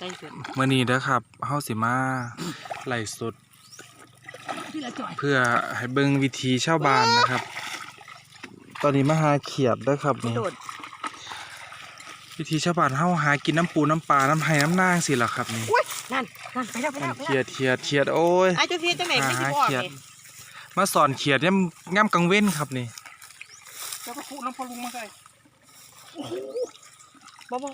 ใกล้เกินเมื่อนี้เด้อครับเฮาสิมาไล่สดพี่ละจ่อยเพื่อให้เบิ่งวิธีชาวบ้านนะครับ ตอนนี้มาหาเขียดเด้อครับนี่ โดดวิธีชาวบ้านเฮาหากินน้ำปูน้ำปลาน้ำไห้น้ำนางสิล่ะครับนี่อุ้ยนั่นนั่นไปแล้วไปมัแล้วนไปเขีแล้ยวดเขียดเขียดโอ้ย ไอ้เจ้าที่จังไหนไม่หาที่บอกเขียดนี่มาสอนเขียดย่ำย่ำกลางเว้นครับนี่เจ้าก็พูดน้ำพอลุงมาใส่บ่บ่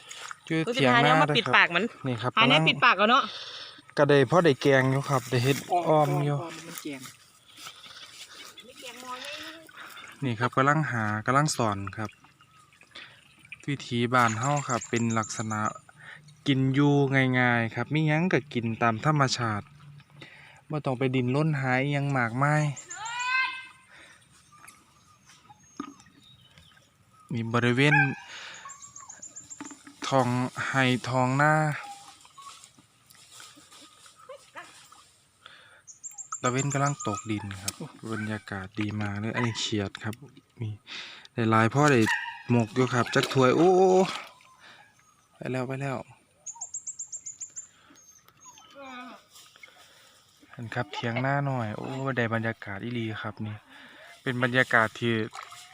ชื่อตัวสุดเถียงท้ายหเนี่น้ายมาเด้อปิดครับปากมันนี่ครับหาเนี่ยกำลังปิดปากเอาเนาะกระเดยพ่อได้แกงอยู่ครับได้เฮ็ดอ้อมอยู่มันแกงนี่ครับกำลังหากำลังสอนครับ วิธีบ้านเฮาครับ เป็นลักษณะกินอยู่ง่ายๆครับมีหยังก็กินตามธรรมชาติบ่ต้องไปดินล้นหายอิหยังมากมายนี่บริเวณ ทองไห้ทองหน้า ตะเว้นกำลังตกดินครับ บรรยากาศดีมากเลยอันนี้เขียดครับ มีหลายๆพ่อได้หมกอยู่ครับ จักถ้วยโอ้โอ้โอ้ไปแล้วไปแล้วเห็นครับเทียงหน้าหน่อย โอ้ได้บรรยากาศอีหลีครับนี่ เป็นบรรยากาศที่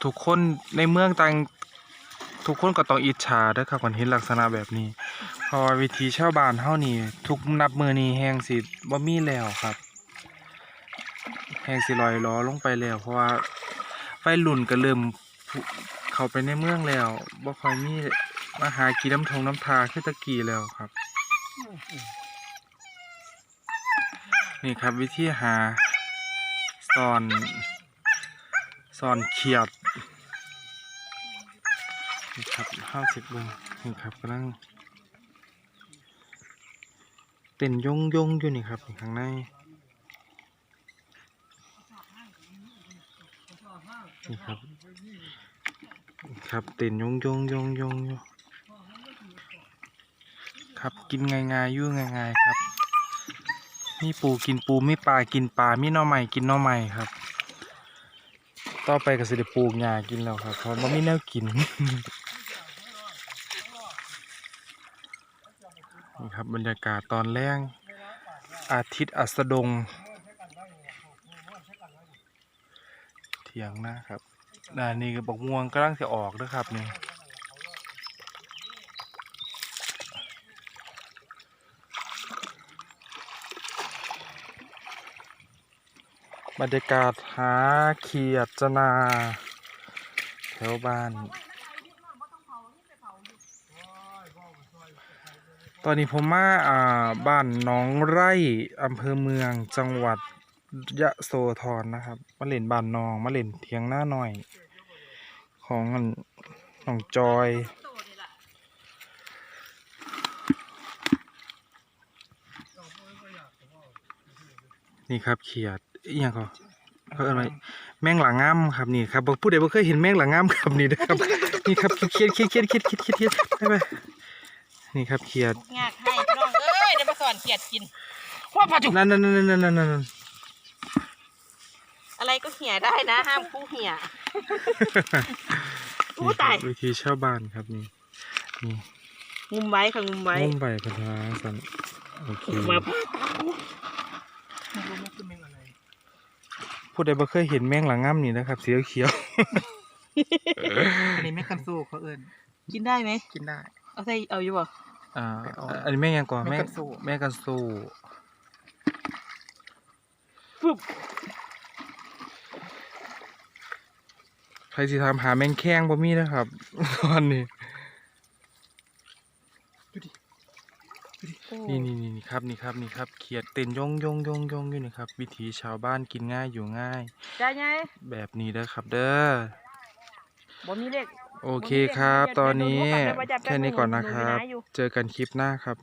ทุกคนในเมืองต่าง ทุกคนก็ต้องอิจฉาเด้อครับก่อนเห็นลักษณะแบบนี้ เพราะว่าวิธีชาวบ้านเฮานี่ ทุกนับมือนี้แหงสิบ่มีแล้วครับแหงสิลอยล้อลงไปแล้วเพราะว่าไฟหลุ่นก็เริ่มเข้าไปในเมืองแล้วบ่ค่อยมีมาหากินน้ำทงน้ำทาคือตะกี้แล้วครับ นี่ครับวิธีหาสอนสอนเขียด นี่ครับห้าสิบเบิ้งนี่ครับกำลังเต้นยงยงอยู่นี่ครับข้างในนี่ครับครับเต้นยงยงยงยงอยู่ครับกินง่ายๆอยู่ง่ายๆครับมีปูกินปูมีปลากินปลามีหน่อไม้กินหน่อไม้ครับ ต่อไปก็สิได้ปลูกหญ้ากินแล้วครับเพราะว่ามีแนวกิน นี่ครับบรรยากาศตอนแรงอาทิตย์อัสดง เถียงนะครับด้านนี้ก็บอกม่วงกำลังจะออกนะครับนี่บรรยากาศหาเขียดจนา แถวบ้าน ตอนนี้ผมมาอ่าบ้านหน้องไร่อำเภอเมืองจังหวัดยะโสธรนะครับมาเล่นบ้านน้องมาเล่นเทียงหน้าหน่อย ของอันน้องจอย นี่ครับเขียดอีหยังก็เขาเอิ้นว่าแมงหลังงามครับนี่ครับบ่ผู้ใดบ่เคยเห็นแมงหลังงามครับนี่นะครับนี่ครับเขียดเขียดเขียดเขียดเขียดเขียดเขียดไปไป นี่ครับเขียดงากให้พี่น้องเอ้ยเดี๋ยวมาสอนเขียดกินว่าพาจุนั่นนั่นนั่นนั่นนั่นนั่นอะไรก็เหี่ยได้นะ ห้ามคู่เหี่ยอู้ตายวิธีชาวบ้านครับนี่นี่งุมไว้ค่ะงุมไว้มุ่งใบพันธาสันโอเคมาไม่รู้มันคือเมงอะไรผู้ใดบ่เคยเห็นแมงหลังงามนี่นะครับสีเขียวอันนี้แม่คันสู้เขาเอิ้นกินได้ไหมกินได้ เอาใส่เอาอยู่บ่ๆอ่าอันนี้แม่งยังก่อนแม่กันสู้แม่กันสู้ฟึบใครสิทำหาแมงแข้งบ่มีนะครับ ตอนนี้นี่นี่นี่นี่ครับนี่ครับนี่ครับเขียดเต้นยงยงยงยงอยู่นี่ครับ วิถีชาวบ้านกินง่ายอยู่ง่ายได้ไงแบบนี้เด้อครับเด้อ บ่มีเลข โอเคครับบ่มีเลขตอนนี้เดี๋ยวหนูบอกก่อนนะว่าจะแค่นี้ก่อนนะครับหนูอยู่นะอยู่เจอกันคลิปหน้าครับ